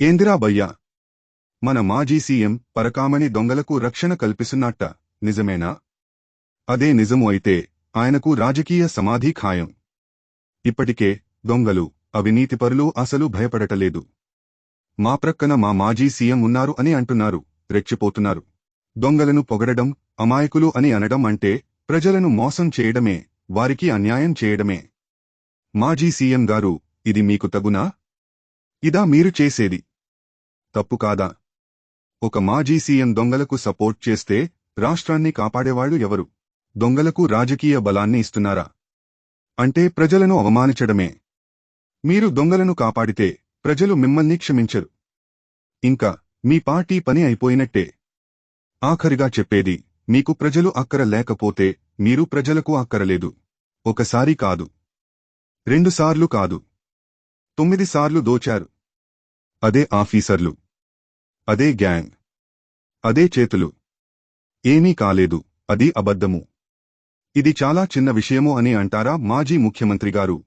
ఏందిరా భయ్యా? మన మాజీ సీఎం పరకామణి దొంగలకు రక్షణ కల్పిస్తున్నట్ట నిజమేనా? అదే నిజము అయితే ఆయనకు రాజకీయ సమాధి ఖాయం. ఇప్పటికే దొంగలు అవినీతిపరులు అసలు భయపడటలేదు. మా ప్రక్కన మా మాజీ సీఎం ఉన్నారు అని అంటున్నారు రెచ్చిపోతున్నారు. దొంగలను పొగడడం అమాయకులు అని అనడం అంటే ప్రజలను మోసం చేయడమే వారికి అన్యాయం చేయడమే. మాజీ సీఎం గారు ఇది మీకు తగునా? ఇదా మీరు చేసేది. తప్పు కాదా? ఒక మాజీ సీఎం దొంగలకు సపోర్ట్ చేస్తే రాష్ట్రాన్ని కాపాడేవాళ్ళు ఎవరు? దొంగలకు రాజకీయ బలాన్ని ఇస్తున్నారా? అంటే ప్రజలను అవమానించడమే. మీరు దొంగలను కాపాడితే ప్రజలు మిమ్మల్ని క్షమించరు. ఇంకా మీ పార్టీ పని అయిపోయినట్టే. ఆఖరిగా చెప్పేది మీకు ప్రజలు అక్కర లేకపోతే మీరు ప్రజలకు అక్కరలేదు ఒకసారి కాదు. రెండుసార్లు కాదు. తొమ్మిదిసార్లు దోచారు. అదే ఆఫీసర్లు. అదే గ్యాంగ్. అదే చేతులు. ఏమీ కాలేదు. అది అబద్ధము. ఇది చాలా చిన్న విషయము అని అంటారా మాజీ ముఖ్యమంత్రి గారు?